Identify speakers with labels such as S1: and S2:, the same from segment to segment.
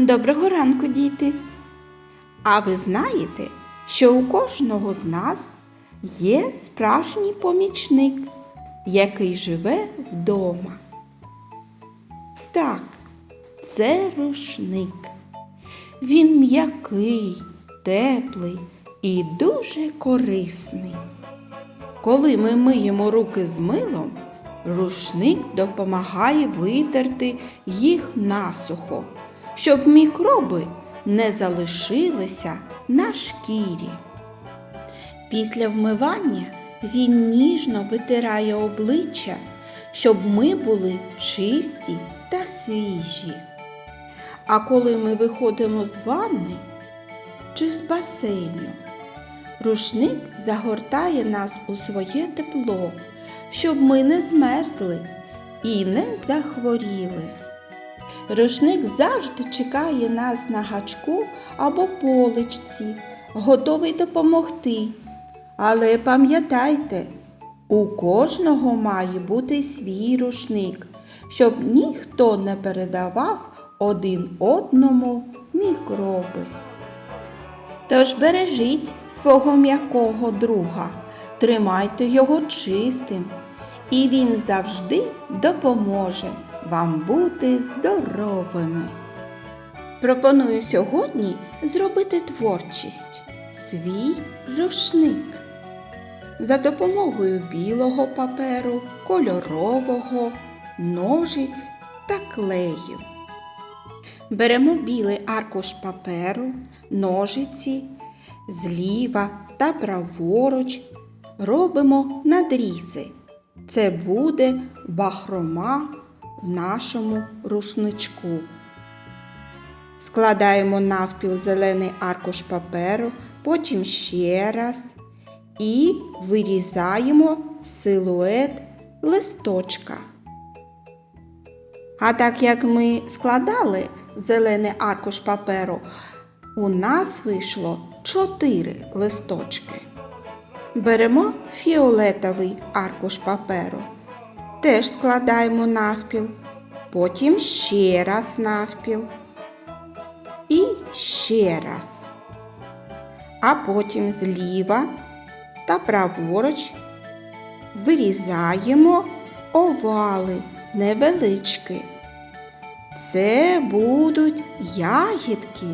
S1: Доброго ранку, діти! А ви знаєте, що у кожного з нас є справжній помічник, який живе вдома? Так, це рушник. Він м'який, теплий і дуже корисний. Коли ми миємо руки з милом, рушник допомагає витерти їх насухо, щоб мікроби не залишилися на шкірі. Після вмивання він ніжно витирає обличчя, щоб ми були чисті та свіжі. А коли ми виходимо з ванни чи з басейну, рушник загортає нас у своє тепло, щоб ми не змерзли і не захворіли. Рушник завжди чекає нас на гачку або поличці, готовий допомогти. Але пам'ятайте, у кожного має бути свій рушник, щоб ніхто не передавав один одному мікроби. Тож бережіть свого м'якого друга, тримайте його чистим, і він завжди допоможе вам бути здоровими. Пропоную сьогодні зробити творчість свій рушник. За допомогою білого паперу, кольорового, ножиць та клею. Беремо білий аркуш паперу, ножиці, зліва та праворуч робимо надрізи. Це буде бахрома в нашому рушничку. Складаємо навпіл зелений аркуш паперу, потім ще раз і вирізаємо силует листочка. А так як ми складали зелений аркуш паперу, у нас вийшло 4 листочки. Беремо фіолетовий аркуш паперу, теж складаємо навпіл, потім ще раз навпіл і ще раз. А потім зліва та праворуч вирізаємо овали невеличкі. Це будуть ягідки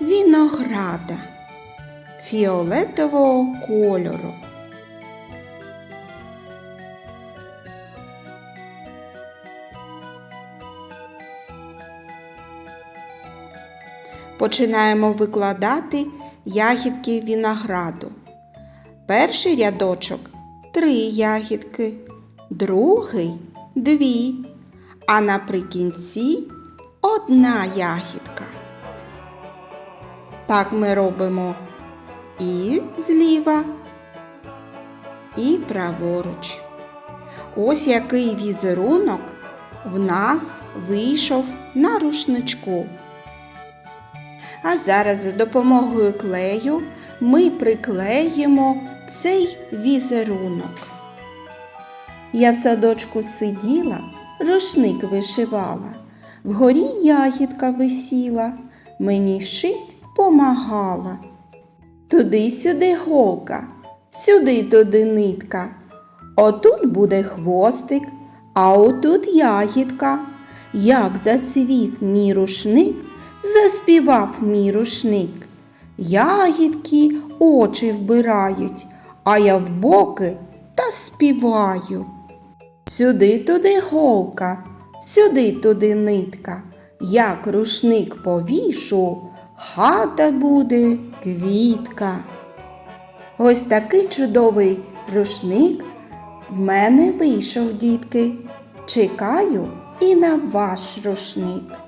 S1: винограда фіолетового кольору. Починаємо викладати ягідки винограду. Перший рядочок три ягідки, другий дві, а наприкінці одна ягідка. Так ми робимо і зліва, і праворуч. Ось який візерунок в нас вийшов на рушничку. А зараз за допомогою клею ми приклеїмо цей візерунок. Я в садочку сиділа, рушник вишивала, вгорі ягідка висіла, мені шить помагала. Туди-сюди голка, сюди туди нитка. Отут буде хвостик, а отут ягідка. Як зацвів мій рушник, заспівав мій рушник. Ягідки очі вбирають, а я в боки та співаю. Сюди туди голка, сюди туди нитка. Як рушник повішу, хата буде квітка. Ось такий чудовий рушник в мене вийшов, дітки. Чекаю і на ваш рушник.